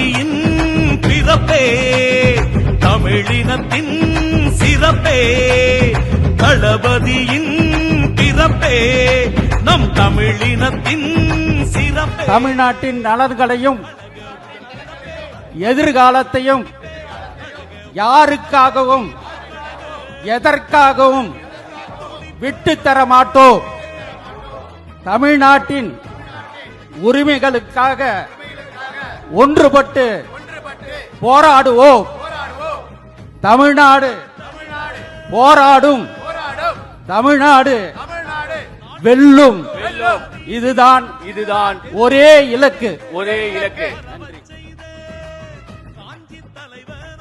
மொழியின் பிறப்பே தமிழினத்தின் சிறப்பே தளபதியின் பிறப்பே நம் தமிழினத்தின் சிறப்பே. தமிழ்நாட்டின் நலன்களையும் எதிர்காலத்தையும் யாருக்காகவும் எதற்காகவும் விட்டு மாட்டோம். தமிழ்நாட்டின் உரிமைகளுக்காக ஒன்றுபட்டு போராடுவோம். தமிழ்நாடு போராடும். தமிழ்நாடு வெல்லும். இதுதான் இதுதான் ஒரே இலக்கு. ஒரே இலக்கு.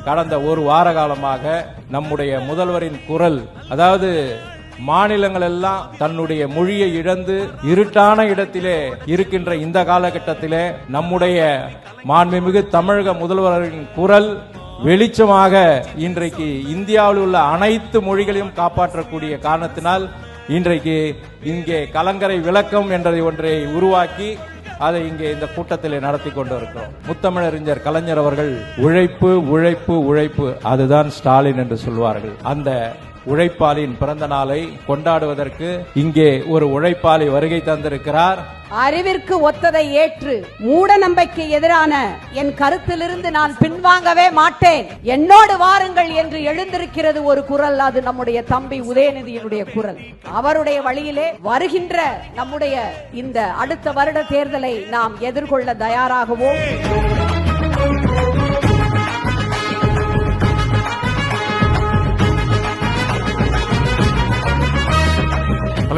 கடந்த ஒரு வார காலமாக நம்முடைய முதல்வரின் குரல் அதாவது மாநிலங்கள் எல்லாம் தன்னுடைய மொழியை இழந்து இருட்டான இடத்திலே இருக்கின்ற இந்த காலகட்டத்திலே நம்முடைய மாண்புமிகு தமிழக முதல்வரின் குரல் வெளிச்சமாக இன்றைக்கு இந்தியாவில் உள்ள அனைத்து மொழிகளையும் காப்பாற்றக்கூடிய காரணத்தினால் இன்றைக்கு இங்கே கலங்கரை விளக்கம் என்றதை ஒன்றை உருவாக்கி அதை இங்கே இந்த கூட்டத்தில் நடத்தி கொண்டு இருக்கிறோம் முத்தமிழறிஞர் கலைஞர் அவர்கள் உழைப்பு உழைப்பு உழைப்பு அதுதான் ஸ்டாலின் என்று சொல்வார்கள். அந்த உழைப்பாளியின் பிறந்த நாளை கொண்டாடுவதற்கு இங்கே ஒரு உழைப்பாளி வருகை தந்திருக்கிறார். அறிவிற்கு ஒத்ததை ஏற்று மூட நம்பிக்கை எதிரான என் கருத்திலிருந்து நான் பின்வாங்கவே மாட்டேன். என்னோடு வாருங்கள் என்று எழுந்திருக்கிறது ஒரு குரல். அது நம்முடைய தம்பி உதயநிதியினுடைய குரல். அவருடைய வழியிலே வருகின்ற நம்முடைய இந்த அடுத்த வருட தேர்தலை நாம் எதிர்கொள்ள தயாராகவோம்.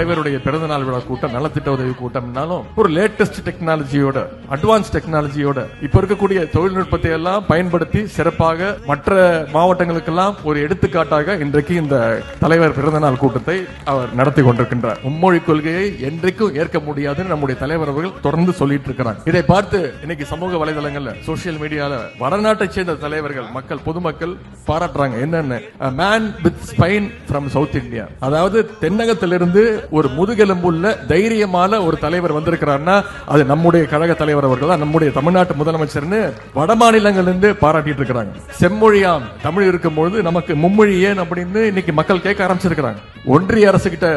தலைவருடைய பிறந்தநாள் விழா கூட்டம் நலத்திட்ட உதவி கூட்டம்னாலும் ஒரு லேட்டஸ்ட் டெக்னாலஜியோட அட்வான்ஸ் டெக்னாலஜியோட இப்ப இருக்கக்கூடிய தொழில்நுட்பத்தை எல்லாம் பயன்படுத்தி சிறப்பாக மற்ற மாவட்டங்களுக்கெல்லாம் ஒரு எடுத்துக்காட்டாக இன்றைக்கு இந்த தலைவர் பிறந்தநாள் கூட்டத்தை அவர் நடத்தி கொண்டிருக்கின்றார். மும்மொழி கொள்கையை என்றைக்கும் ஏற்க முடியாதுன்னு நம்முடைய தலைவர் அவர்கள் தொடர்ந்து சொல்லிட்டு இருக்கிறாங்க இதை பார்த்து இன்னைக்கு சமூக வலைதளங்கள்ல சோசியல் மீடியால வடநாட்டை சேர்ந்த தலைவர்கள் மக்கள் பொதுமக்கள் பாராட்டுறாங்க. என்னென்ன man with spine from south India அதாவது தென்னகத்திலிருந்து ஒரு முதுகெலும்புள்ள தைரியமான ஒரு தலைவர் வந்திருக்கிறாருன்னா அது நம்முடைய கழக தலைவர் அவர்கள் தான் நம்முடைய தமிழ்நாட்டு முதலமைச்சர்னு வட மாநிலங்களிலிருந்து பாராட்டிட்டு இருக்கிறாங்க செம்மொழியாம் தமிழ் இருக்கும்பொழுது நமக்கு மும்மொழி ஏன் அப்படின்னு இன்னைக்கு மக்கள் கேட்க ஆரம்பிச்சிருக்கிறாங்க. ஒன்றிய அரசு கிட்ட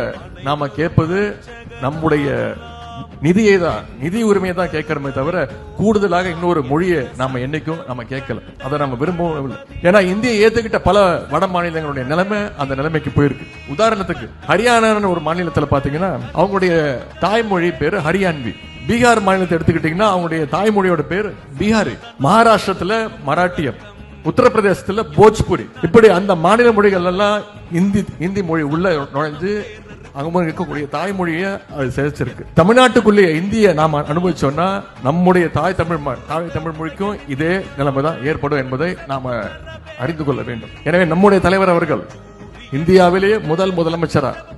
நாம கேட்பது நம்முடைய நிதியை தான் நிதி உரிமையை தான் கேட்கறமே தவிர கூடுதலாக இன்னொரு மொழியை நாம என்னைக்கும் நம்ம கேட்கல. அதை நம்ம விரும்பவும் இல்லை. ஏன்னா இந்தியை ஏத்துக்கிட்ட பல வட மாநிலங்களுடைய நிலைமை அந்த நிலைமைக்கு போயிருக்கு. உதாரணத்துக்கு ஹரியானான்னு ஒரு மாநிலத்துல பாத்தீங்கன்னா அவங்களுடைய தாய்மொழி பேரு ஹரியான்வி. பீகார் மாநிலத்தை எடுத்துக்கிட்டீங்கன்னா அவங்களுடைய தாய்மொழியோட பேர் பீகாரி. மகாராஷ்டிரத்துல மராட்டியம். உத்தரப்பிரதேசத்துல போஜ்புரி. இப்படி அந்த மாநில மொழிகள் எல்லாம் இந்தி இந்தி மொழி உள்ள நுழைஞ்சு அங்கே இருக்கக்கூடிய தாய்மொழியை அது சேர்த்திருக்கு தமிழ்நாட்டுக்குள்ளே இந்திய நாம் அனுபவிச்சோம்னா நம்முடைய தாய் தமிழ் தாய் தமிழ் மொழிக்கும் இதே நிலைமை தான் ஏற்படும் என்பதை நாம் அறிந்து கொள்ள வேண்டும். எனவே நம்முடைய தலைவர் அவர்கள் இந்தியாவிலேயே முதல் முதலமைச்சராக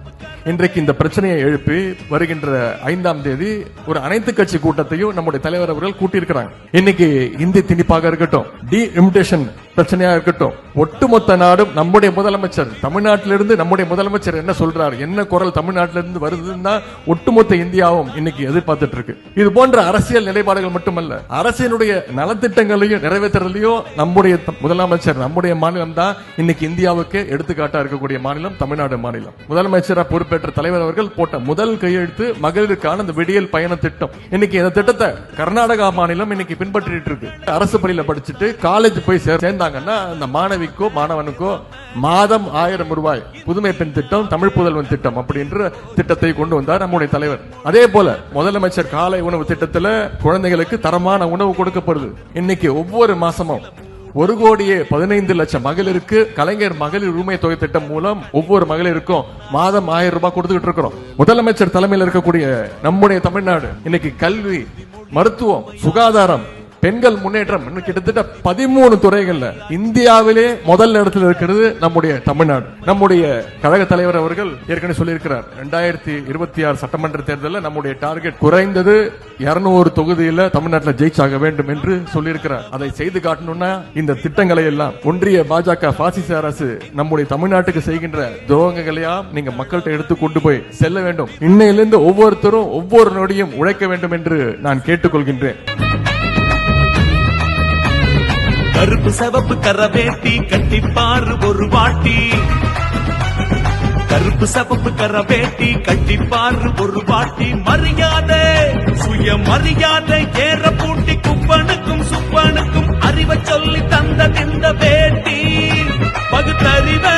இன்றைக்கு இந்த பிரச்சனையை எழுப்பி வருகின்ற ஐந்தாம் தேதி ஒரு அனைத்து கட்சி கூட்டத்தையும் நம்முடைய தலைவர் அவர்கள் கூட்டியிருக்கிறாங்க. இன்னைக்கு இந்தி திணிப்பாக இருக்கட்டும் டி இமிடேஷன் பிரச்சனையா இருக்கட்டும். ஒட்டுமொத்த நாடும் நம்முடைய முதலமைச்சர் தமிழ்நாட்டிலிருந்து நம்முடைய முதலமைச்சர் என்ன சொல்றார் என்ன குரல் தமிழ்நாட்டிலிருந்து வருதுன்னா ஒட்டுமொத்த இந்தியாவும் இன்னைக்கு எதிர்பார்த்துட்டு இருக்கு இது போன்ற அரசியல் நிலைப்பாடுகள் மட்டுமல்ல அரசினுடைய நலத்திட்டங்களையும் நிறைவேற்றுறதுலையும் நம்முடைய முதலமைச்சர் நம்முடைய மாநிலம் தான் இன்னைக்கு இந்தியாவுக்கு எடுத்துக்காட்டா இருக்கக்கூடிய மாநிலம் தமிழ்நாடு மாநிலம். முதலமைச்சராக பொறுப்பேற்ற தலைவர் அவர்கள் போட்ட முதல் கையெழுத்து மகளிருக்கான இந்த விடியல் பயண திட்டம். இன்னைக்கு இந்த திட்டத்தை கர்நாடகா மாநிலம் இன்னைக்கு பின்பற்றிட்டு இருக்கு அரசு பள்ளியில படிச்சுட்டு காலேஜ் போய் சேர்- சேர்ந்தாங்கன்னா அந்த மாணவிக்கோ மாணவனுக்கோ மாதம் ஆயிரம் ரூபாய் புதுமை பெண் திட்டம் தமிழ் புதல்வன் திட்டம் அப்படின்ற திட்டத்தை கொண்டு வந்தார் நம்முடைய தலைவர். அதே போல முதலமைச்சர் காலை உணவு திட்டத்தில் குழந்தைகளுக்கு தரமான உணவு கொடுக்கப்படுது. இன்னைக்கு ஒவ்வொரு மாசமும் ஒரு கோடியே பதினைந்து லட்சம் மகளிருக்கு கலைஞர் மகளிர் உரிமை தொகை திட்டம் மூலம் ஒவ்வொரு மகளிருக்கும் மாதம் ஆயிரம் ரூபாய் கொடுத்துக்கிட்டு இருக்கிறோம். முதலமைச்சர் தலைமையில் இருக்கக்கூடிய நம்முடைய தமிழ்நாடு இன்னைக்கு கல்வி மருத்துவம் சுகாதாரம் பெண்கள் முன்னேற்றம் இன்னும் கிட்டத்தட்ட பதிமூணு துறைகள்ல. இந்தியாவிலே முதல் இடத்துல இருக்கிறது நம்முடைய தமிழ்நாடு. நம்முடைய கழக தலைவர் அவர்கள் ஏற்கனவே சொல்லியிருக்கிறார். ரெண்டாயிரத்தி இருபத்தி ஆறு சட்டமன்ற தேர்தலில் நம்முடைய டார்கெட் குறைந்தது இருநூறு தொகுதியில தமிழ்நாட்டில் ஜெயிச்சாக வேண்டும் என்று சொல்லியிருக்கிறார். அதை செய்து காட்டணும்னா இந்த திட்டங்களை எல்லாம் ஒன்றிய பாஜக பாசிச அரசு நம்முடைய தமிழ்நாட்டுக்கு செய்கின்ற துரோகங்களையா நீங்க மக்கள்கிட்ட எடுத்து கொண்டு போய் செல்ல வேண்டும். இன்னையிலிருந்து ஒவ்வொருத்தரும் ஒவ்வொரு நொடியும் உழைக்க வேண்டும் என்று நான் கேட்டுக்கொள்கின்றேன். கருப்பு சிவப்பு கரவேட்டி கட்டிப்பாரு ஒரு வாட்டி. கருப்பு சிவப்பு கரவேட்டி கட்டிப்பாரு ஒரு வாட்டி. மரியாதை சுய மரியாதை ஏற பூட்டி குப்பனுக்கும் சுப்பனுக்கும் அறிவை சொல்லி தந்த இந்த வேட்டி. பகுத்தறிவை